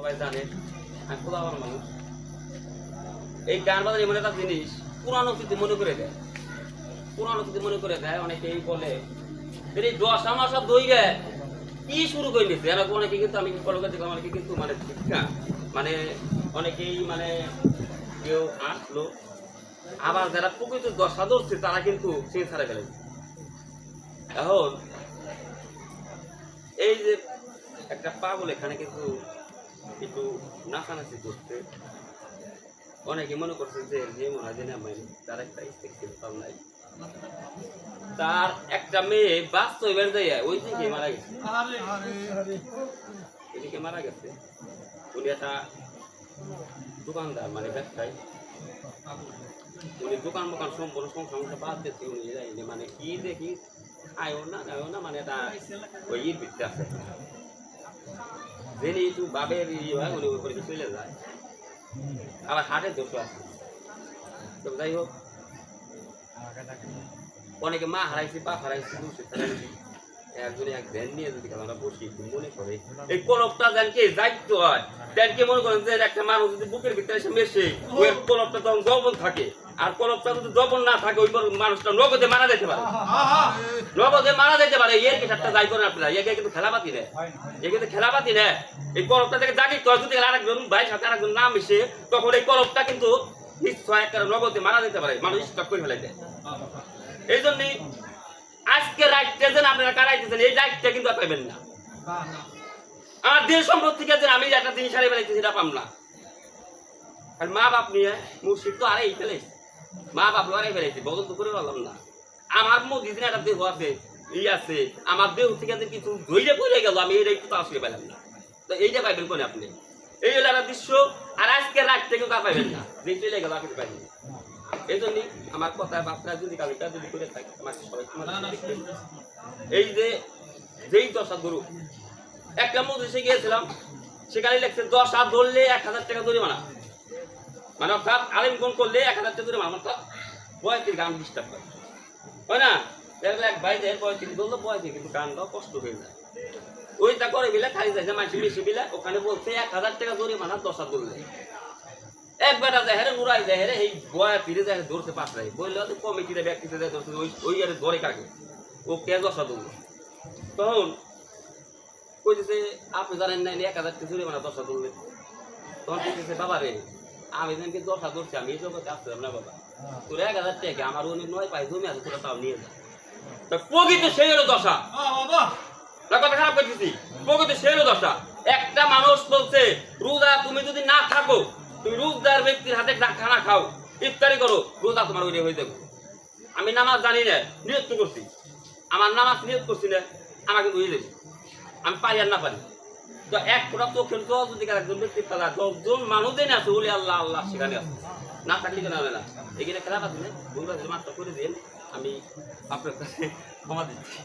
সবাই জানে, আমি খোলা আমার মানুষ। এই গান বাজার এমন একটা জিনিস, পুরানো স্মৃতি মনে করে দেয়। পুরানো স্মৃতি মনে করে দেয়, অনেকেই বলে এই দশা মাসা দইবে কি শুরু করে নিচ্ছে এরকম অনেকে কিন্তু আমি কলকাতা দেখলাম অনেকে কিন্তু মানে ঠিক মানে অনেকেই মানে কেউ আসলো, আবার যারা প্রকৃত দশা ধরছে, তারা কিন্তু সে ছাড়া গেলেন। এখন, এই যে একটা পাগল এখানে কিন্তু একটু নাচানাচি করতে অনেকে মনে করছে যে যে মনে হয় যে না মানে তার একটা স্ত্রী ছিল নাই। তার একটা মেয়ে বাস্তব এবার যাইয়া ওই দিকে মারা গেছে। এদিকে মারা গেছে। উনি একটা দোকানদার মানে ব্যবসায়ী। উনি দোকান মোকান সম্পূর্ণ সংসার বাদ দিচ্ছে উনি যাইনি মানে কি দেখি, খায়ও না খায়ও না মানে এটা ওই ভিতরে আছে। যিনি একটু ইয়ে হয়, উনি ওই চলে যায়। আবার হাটের দোষ আছে যাই হোক, অনেকে মা হারাইছে পা হারাইছে দুষে একজনে এক ধ্যান নিয়ে যদি বসি মনে করে। এই কলপটা জানকে দায়িত্ব হয় দেনকে মনে করেন যে একটা মানুষ যদি বুকের ভিতরে এসে মেশে, ওই কলপটা তখন দবন থাকে। আর কলপটা যদি দবন না থাকে ওই মানুষটা নগদে মারা যেতে পারে। নগদে মারা যেতে পারে এর একটা দায়ী করেন আপনারা একে কিন্তু খেলাপাতি নেয় এ কিন্তু খেলাপাতি নেয় এই কলপটা থেকে জানি তো যদি আরেকজন ভাইয়ের সাথে আরেকজন নাম মিশে তখন এই কলপটা কিন্তু নিশ্চয় একটা নগদে মারা যেতে পারে মানুষ স্টক করে ফেলে দেয় এই জন্যই আজকে যেন আপনারা কারাইতেছেন এই রাইটটা কিন্তু আর পাইবেন না। আমার দেশ সম্পদ থেকে যে আমি একটা জিনিস হারিয়ে ফেলাইছি সেটা পাম না। আর মা বাপ নিয়ে মুর্শিদ তো আরে ফেলেছি মা বাপ আরে ফেলেছি বদল তো করে পারলাম না। আমার মধ্যে একটা দেহ আছে, ই আছে। আমার দেহ থেকে যে কিছু ধৈর্য পড়ে গেল, আমি এইটা একটু আসলে পেলাম না। তো এইটা পাইবেন কোনে আপনি? এই হলো একটা দৃশ্য, আর আজকে রাত থেকে তা পাইবেন না। যে চলে গেল আপনি পাইবেন এই জন্যই আমার কথা বাপরা যদি কালিটা যদি করে থাকে, আমাকে সবাই এই যে, যেই দশা গরু একটা মজলিসে গিয়েছিলাম, সেখানে লেখছে, দশ ধরলে এক হাজার টাকা জরিমানা। মানে অর্থাৎ আলিম কোন করলে এক হাজার টাকা জরিমানা, অর্থাৎ বয়সের গান ডিস্টার্ব করে। হয় না? দেখলে এক ভাই দেয় বয়সের ধরলো বয়সে কিন্তু গানটাও কষ্ট হয়ে যায়। ওইটা করে খালি যায় মাসি ওখানে বলছে, এক হাজার টাকা জরিমানা, দশ ধরলে এক বেটা যায় হ্যাঁ উড়াই যায় হ্যাঁ এই বয়া ফিরে যায় ধরতে পারছে বললে হয়তো কমিটিতে যায় ওই ওই আরে ধরে কাকে? ও কে দশা ধরলো তখন কইতেছে, আপনি জানেন না এক হাজার টাকা জরিমানা, দশা ধরলে তখন কইতেছে, বাবা রে আমি যেনকে দশা ধরছি আমি এই জগতে আসছিলাম না বাবা। তোর এক হাজার টাকা আমার উনি নয় পাই জমি আছে তোরা তাও নিয়ে যা। তা প্রকৃত সেই হলো দশা। না কথা খারাপ করতেছি প্রকৃত সেই হলো দশা। একটা মানুষ বলছে রোজা তুমি যদি না থাকো তুমি রোজদার ব্যক্তির হাতে খানা খাও। ইফতারি করো রোজা তোমার ওই হয়ে যাবে। আমি নামাজ জানি না নিয়ত করছি। আমার নামাজ নিয়ত করছি না কিন্তু হয়ে আমি পারি আর না পারি। তো এক ফোটা চোখের যদি একজন ব্যক্তি পালা, দশজন আছে বলে আল্লাহ আল্লাহ সেখানে আছে। না থাকলে কেন হবে না? এখানে খেলা করে দিন, আমি আপনার কাছে ক্ষমা দিচ্ছি।